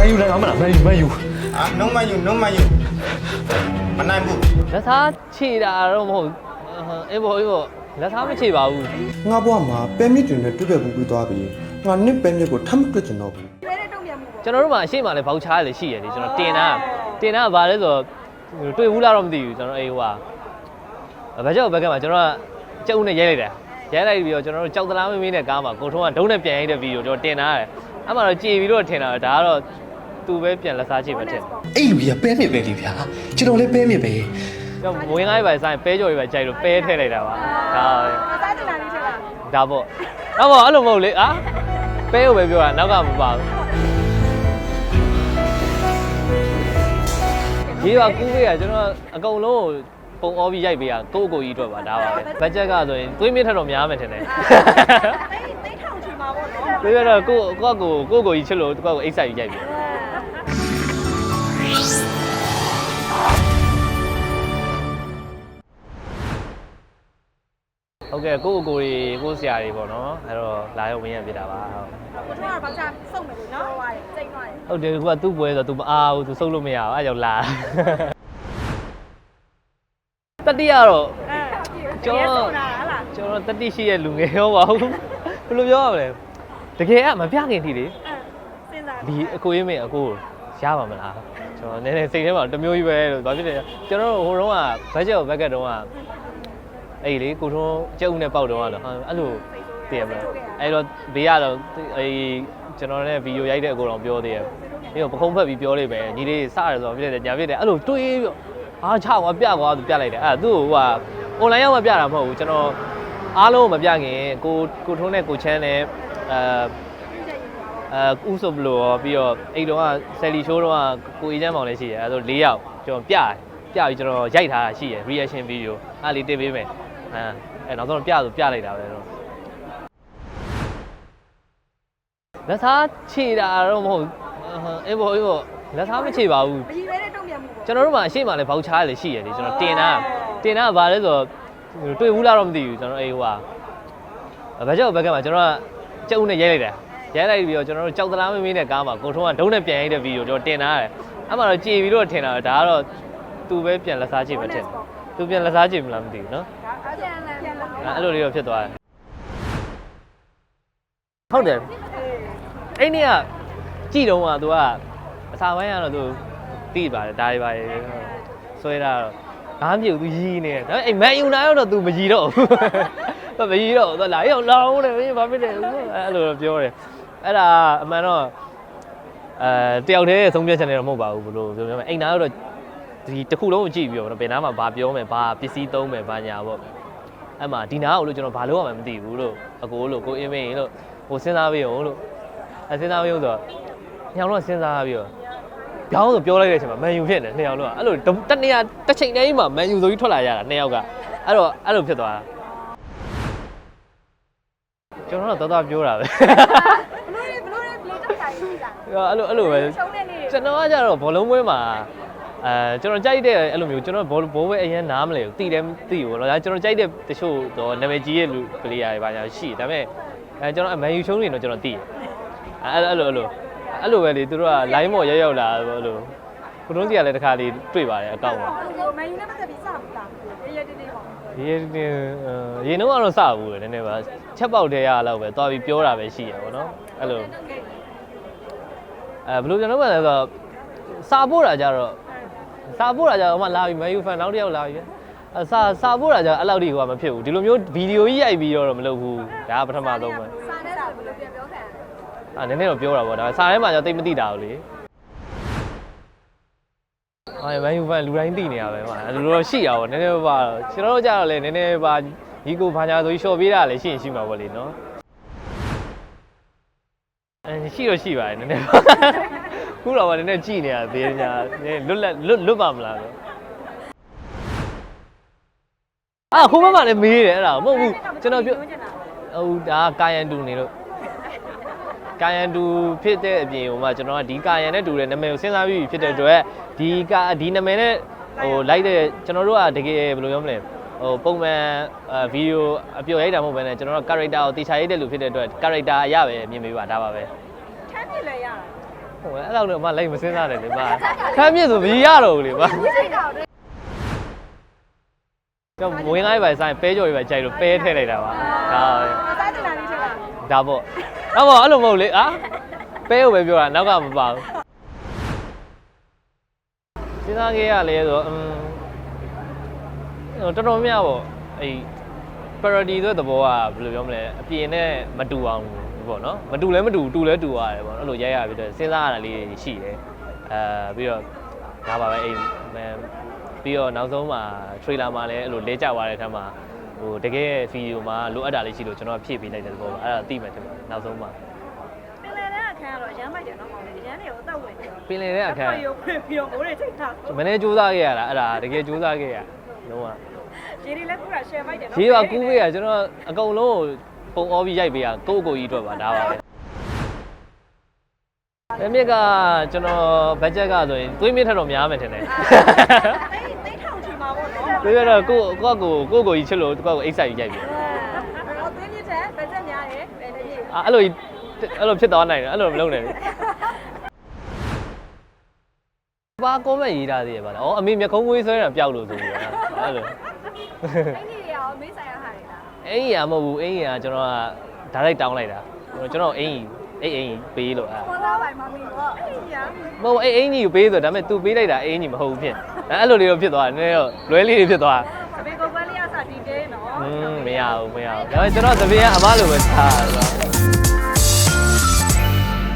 မန်ယူလည်းကောင်းမလားမန်ယူမန်ယူอ่ะ no man you no man you မနိုင်ဘူးလက်သားခြေတာတော့မဟုတ်အေးဘောအေးဘောလက်သားမခြေပါဘူးငါဘွားမှာပဲမြစ်တွင်နဲ့တွေ့ခဲ့ဘူးပြီးသွားပြီငါနှစ်ပဲမြစ်ကိုထပ်မတွေ့ကျင်တော့ဘူးကျွန်တော်တို့မှာအရှိမလည်းဘောက်ချားလည်းရှိရတယ်ကျွန်တော်တင်တာတင်တာကဘာလဲဆိုတော့တွေ့ဘူးလားတော့မသိဘူးကျွန်တော်အေးဟိုဟာဘက်ကျောက်ဘက်ကမှာကျွန်တော်ကကြုံနဲ့ရဲလိုက်တယ်ရဲလိုက်ပြီးတော့ကျွန်တော်တို့ကြောက်သလားမင်းမင်းနဲ့ကားမှာကိုထုံးကဒုံးနဲ့ပြန်ရိုက်တဲ့ဗီဒီယိုကျွန်တော်တင်ထားတယ်အဲ့မှာတော့ကြည်ပြီးတော့ထင်တာဒါကတော့ သူပဲပြန်လက်စားချိပဲထင်အဲ့လူကြီးကပဲမြစ်ပဲလေဗျာကျွန်တော်လည်းပဲမြစ်ပဲကျွန်တော်ဝင်ကားရေးပဲဆိုင်ပဲကြော်ရေးပဲကြိုက်လို့ပဲထည့်လိုက်တာပါဒါပဲစားတင်လာလေးချက်လားဒါပေါ့တော့ပေါ့အဲ့လိုမဟုတ်လေအာပဲကိုပဲပြောတာနောက်ကမပါဘူးရေးပါကူးပေးရကျွန်တော်အကုန်လုံးကိုပုံအောပြီးရိုက်ပေးရကိုယ့်အကိုကြီးအတွက်ပါဒါပါပဲဘတ်ဂျက်ကဆိုရင်သွေးမြင့်ထက်တော့များမယ်ထင်တယ်တိတ်တိတ်ထောင်ချင်ပါဘောနော်သွေးမြင့်တော့ကိုယ့်ကိုယ့်ကိုကိုယ့်ကိုကြီးချစ်လို့ကိုယ့်ကိုအိတ်ဆိုင်ကြီးရိုက်ပေး ဟုတ်ကဲ့ကိုယ့်အကိုကြီးကိုယ့်ဆရာကြီးပေါ့နော်အဲ့တော့လာရောက်ဝင်ရပြတာပါဟုတ်ကိုထွန်းကတော့ဘာချစုံမယ်လို့နော်ဟိုရတယ်စိတ်သွားတယ်ဟုတ်တယ်ကွာသူ့ပွဲဆိုတော့ तू မအားဘူး तू စုပ်လို့မရဘူးအဲကြောင့်လာတတိယတော့အဲကျော်စုံတာဟလားကျွန်တော်တတိရှိရဲ့လူငယ်ရောပါဘူးဘယ်လိုပြောရမလဲတကယ်ကမပြခင်ထိလေအဲစဉ်းစားဒီအကိုရင်းမင်းအကိုရပါမလားကျွန်တော်နည်းနည်းစိတ်ထဲမှာတစ်မျိုးကြီးပဲလို့ဘာဖြစ်လဲကျွန်တော်တို့ဟိုတုန်းကဘတ်ဂျက်ဘက်ကတုန်းက အဲ့လေကိုထုံးကျုပ်နဲ့ပေါက်တုန်းကတော့ဟာအဲ့လိုတည်ရမလားအဲ့တော့ဘေးကတော့အဲ့ကျွန်တော်နဲ့ဗီဒီယိုရိုက်တဲ့အကိုတော်ပြောသေးတယ်ပြီးတော့ပခုံးဖက်ပြီးပြောလိုက်ပဲညီလေးစရတယ်ဆိုတော့ဖြစ်တယ်ညာဖြစ်တယ်အဲ့လိုတွေးပြီးတော့အားချကွာပြကွာသူပြလိုက်တယ်အဲ့ဒါသူ့ဟိုဟာ online ရောက်မှပြတာမဟုတ်ဘူးကျွန်တော်အားလုံးမပြခင်ကိုကိုထုံးနဲ့ကိုချမ်းနဲ့အဲအဲဥဆိုဘလိုရောပြီးတော့အဲ့တုန်းကဆယ်လီရှိုးတုန်းကကိုအေးချမ်းမောင်လည်းရှိတယ်အဲ့ဒါဆို၄ယောက်ကျွန်တော်ပြတယ်ပြပြီးကျွန်တော်ရိုက်ထားတာရှိတယ် reaction video အဲ့လေးတင်ပေးမယ် အဲအဲနောက်ဆုံးပြဆိုပြလိုက်တာပဲတော့လက်သားခြေတာတော့မဟုတ်အေးဘောအေးဘောလက်သားမခြေပါဘူးအကြီးပဲတဲ့တုံ့ပြန်မှုပေါ့ကျွန်တော်တို့မှာအရှိမလည်းဘောက်ချားလည်းရှိရတယ်ကျွန်တော်တင်တာတင်တာကဘာလဲဆိုတော့တွေ့ဘူးလားတော့မသိဘူးကျွန်တော်အေးဟိုဟာဘက်ကျောက်ဘက်ကမှာကျွန်တော်ကကြုံနဲ့ရဲလိုက်တယ်ရဲလိုက်ပြီးတော့ကျွန်တော်တို့ကြောက်သလားမင်းမင်းနဲ့ကားမှာကိုထုံးကဒုံးနဲ့ပြန်ရိုက်တဲ့ဗီဒီယိုကျွန်တော်တင်ထားတယ်အဲ့မှာတော့ကြည်ပြီးတော့ထင်တာဒါကတော့သူပဲပြန်လက်စားချင်ပဲထင်တယ်သူပြန်လက်စားချင်မလားမသိဘူးနော်ဒါအဲ့ဒါ ပြန်လာပြန်လာအဲ့လိုလေးတော့ဖြစ်သွားတယ်ဟုတ်တယ်အဲ့နေ့ကကြည့်တော့ကသူကအစာပိုင်းကတော့သူတိပါတယ်ဒါတွေပါတယ်ဆွဲတာတော့ဘာမှမဖြစ်ဘူး तू ရီးနေတယ်ဒါပေမဲ့အဲ့မန်ယူနာတော့ तू မရီးတော့ဘူးသူမရီးတော့သူလာရောက်လောင်းတယ်ဘာဖြစ်တယ်အဲ့လိုတော့ပြောတယ်အဲ့ဒါအမှန်တော့အဲတယောက်တည်းဆုံးဖြတ်ချက်နေတော့မဟုတ်ပါဘူးဘလို့ပြောပြမလဲအိမ်နာတော့ ဒီတစ်ခုလုံးကိုကြည့်ပြီးတော့ဘယ်နားမှာဘာပြောမယ်ဘာပစ္စည်းသုံးမယ်ဘာညာပေါ့အဲ့မှာဒီနာကိုလို့ကျွန်တော်ဘာလို့ရမှမသိဘူးလို့အကိုလို့ကိုအင်းမင်းလို့ဟိုစဉ်းစားပြီးအောင်လို့အဲစဉ်းစားပြီးအောင်ဆိုတော့ညောင်တော့စဉ်းစားပြီးတော့ပြောင်းဆိုပြောလိုက်တဲ့အချိန်မှာမန်ယူဖြစ်နေနှစ်ယောက်လုံးကအဲ့လိုတနေရာတစ်ချိန်တည်းမှာမန်ယူဆိုပြီးထွက်လာရတာနှစ်ယောက်ကအဲ့တော့အဲ့လိုဖြစ်သွားတာကျွန်တော်တော့တော်တော်ပြောတာပဲဘလို့ဘလို့ဘလို့တက်ဆိုင်ရှိတာအဲ့လိုအဲ့လိုပဲရှုံးတဲ့နေ့ကျွန်တော်ကကြတော့ဘောလုံးပွဲမှာ အဲကျွန်တော်ကြိုက်တဲ့အဲ့လိုမျိုးကျွန်တော်ဘောဘောပဲအရင်နားမလဲဘူးတိတယ်တိဘူးတော့ဒါကျွန်တော်ကြိုက်တဲ့တချို့တော့နာမည်ကြီးရဲ့လူပလေယာတွေပါညာရှိဒါပေမဲ့အဲကျွန်တော်အမန်ယူရှုံးနေတော့ကျွန်တော်တိတယ်အဲ့အဲ့လိုအဲ့လိုအဲ့လိုပဲလေသူတို့က line ပေါ်ရောက်ရောက်လာအဲ့လိုကိုတွန်းစီကလည်းတစ်ခါလေးတွေ့ပါတယ်အကောင့်မှာမန်ယူနဲ့ပတ်သက်ပြီးစပါလားရေရေတင်းတင်းပါရေတင်းရေနှုံးကတော့စဘူးလေနည်းနည်းပါချက်ပေါက်တဲ့ရလောက်ပဲသွားပြီးပြောတာပဲရှိရပါတော့အဲ့လိုအဲဘယ်လိုကျွန်တော်မှလဲဆိုတော့စာပို့တာကြတော့ စာပို့တာကြတော့မှလာပြီမယူဖန်နောက်တစ်ယောက်လာပြီအစာစာပို့တာကြအဲ့လောက်ထိကမဖြစ်ဘူးဒီလိုမျိုးဗီဒီယိုကြီးရိုက်ပြီးတော့မလုပ်ဘူးဒါကပထမဆုံးပဲစာနဲ့စာဘယ်လိုပြန်ပြောခံအာနည်းနည်းတော့ပြောတာပေါ့ဒါစာထဲမှာကျတိတ်မသိတာဘူးလေအာမယူဖန်လူတိုင်းသိနေရပဲမှာအဲ့လိုတော့ရှိရပါဘောနည်းနည်းပါတော့ကျွန်တော်တို့ကြတော့လေနည်းနည်းပါညီကိုဘာညာဆိုပြီးရှော့ပေးတာလည်းရှိရင်ရှိမှာပေါ့လေနော်အဲရှိတော့ရှိပါတယ်နည်းနည်းပါ ခုတော့ဗာနည်းနည်းကြည်နေရသေးတယ်ညာနည်းလွတ်လက်လွတ်လွတ်ပါမလားဆိုအာဟိုဘက်မှာလည်းမေးတယ်အဲ့ဒါမဟုတ်ဘူးကျွန်တော်ပြောဟုတ်ဒါကာယန်တူနေလို့ကာယန်တူဖြစ်တဲ့အပြင်ဟိုမှာကျွန်တော်ကဒီကာယန်နဲ့တူတဲ့နာမည်ကိုစဉ်းစားပြီးဖြစ်တဲ့အတွက်ဒီကာဒီနာမည်နဲ့ဟိုလိုက်တဲ့ကျွန်တော်တို့ကတကယ်ဘယ်လိုပြောမလဲဟိုပုံမှန်ဗီဒီယိုအပြုတ်ရိုက်တာမဟုတ်ဘဲနဲ့ကျွန်တော်တို့ character ကိုတေချာရိုက်တဲ့လူဖြစ်တဲ့အတွက် character အရပဲမြင်ပေးပါဒါပါပဲထမ်းပြလဲရတာ ဟိုအဲ့လောက်တော့အမလိုက်မစင်းစားတယ်လေပါခမ်းမြင့်ဆိုမရတော့ဘူးလေပါဒီစိတ်ကောက်တွေတော့မဝင်ကားပဲဆိုင်ပဲကြော်တွေပဲကြိုက်လို့ပဲထည့်လိုက်တာပါဒါစားတင်တာလေးထည့်ပါဒါပေါ့တော့ပေါ့အဲ့လိုမဟုတ်လေအာပဲကိုပဲပြောတာနောက်ကမပါဘူးစဉ်းစားခဲ့ရလဲဆိုတော့อืมဟိုတော်တော်များပေါ့အဲ့ parody ဆိုတဲ့သဘောကဘယ်လိုပြောမလဲအပြင်နဲ့မတူအောင် ပေါ့နော်မတူလဲမတူတူလဲတူရတယ်ပေါ့နော်အဲ့လိုရိုက်ရပြီးတော့စဉ်းစားရတာလေးတွေရှိတယ်အဲပြီးတော့ဒါပါပဲအဲ့မန်ပြီးတော့နောက်ဆုံးမှာ trailer မှာလည်းအဲ့လိုလဲကျသွားတဲ့အခါမှာဟိုတကယ်ဗီဒီယိုမှာလိုအပ်တာလေးရှိလို့ကျွန်တော်ဖြည့်ပေးလိုက်တဲ့သဘောပါအဲ့ဒါသိမှတင်ပါနောက်ဆုံးမှာပင်လယ်ထဲအခန်းကတော့ရမ်းမိုက်တယ်နော်မောင်လေးရမ်းတွေကိုအသက်ဝင်တယ်ပင်လယ်တဲ့အခန်းရုပ်ခွေပြီးတော့မိုးတွေချိန်ထားမနေ့စူးစမ်းခဲ့ရတာအဲ့ဒါတကယ်စူးစမ်းခဲ့ရလုံးဝရေတွေလည်းကူတာ share မိုက်တယ်နော်ရေးပါကူးပေးရကျွန်တော်အကုန်လုံးကို ပုံအောပြီးရိုက်ပေးရကိုယ့်အကိုကြီးအတွက်ပါဒါပါပဲအမြစ်ကကျွန်တော်ဘတ်ဂျက်ကဆိုရင်သွေးမြင့်ထက်တော့များမယ်ထင်တယ်တိတ်တိတ်ထောင်ချင်ပါဘောနော်သွေးမြင့်တော့ကိုယ့်ကိုယ့်ကိုကိုယ့်ကိုကြီးချစ်လို့ကိုယ့်ကိုအိတ်ဆိုင်ရိုက်ပြီအဲ့တော့သွေးမြင့်တဲ့ဗတ်ချက်များတယ်ဘယ်နဲ့ကြီးအဲ့လိုအဲ့လိုဖြစ်သွားနိုင်တယ်အဲ့လိုမလုပ်နဲ့လေဘာကောမန့်ရေးထားသေးရပါလား။အော်အမေမျက်ခုံးမွေးဆွဲတာပျောက်လို့ဆိုပြီးတော့အဲ့လိုအဲ့ဒီရောမေးဆိုင်ရဟာတွေလား အင်ကြီးကမဟုတ်ဘူးအင်ကြီးကကျွန်တော်ကဒါရိုက်တောင်းလိုက်တာကျွန်တော်အင်ကြီးအဲ့အင်ကြီးပေးလို့အဲ့ ခေါ်သားပိုင်မမီတော့အဲ့ဒီညာ မဟုတ်အဲ့အင်ကြီးကိုပေးဆိုဒါပေမဲ့ तू ပေးလိုက်တာအင်ကြီးမဟုတ်ဘူးဖြစ်အဲ့လိုလေးတော့ဖြစ်သွားတယ်နည်းနည်းတော့လွဲလေးတွေဖြစ်သွား အဘေကိုကွဲလေးရစာဒီတေးနော် อืมမရဘူးမရဘူးဒါပေမဲ့ကျွန်တော်သပင်းကအမလိုပဲထားတာဆိုတော့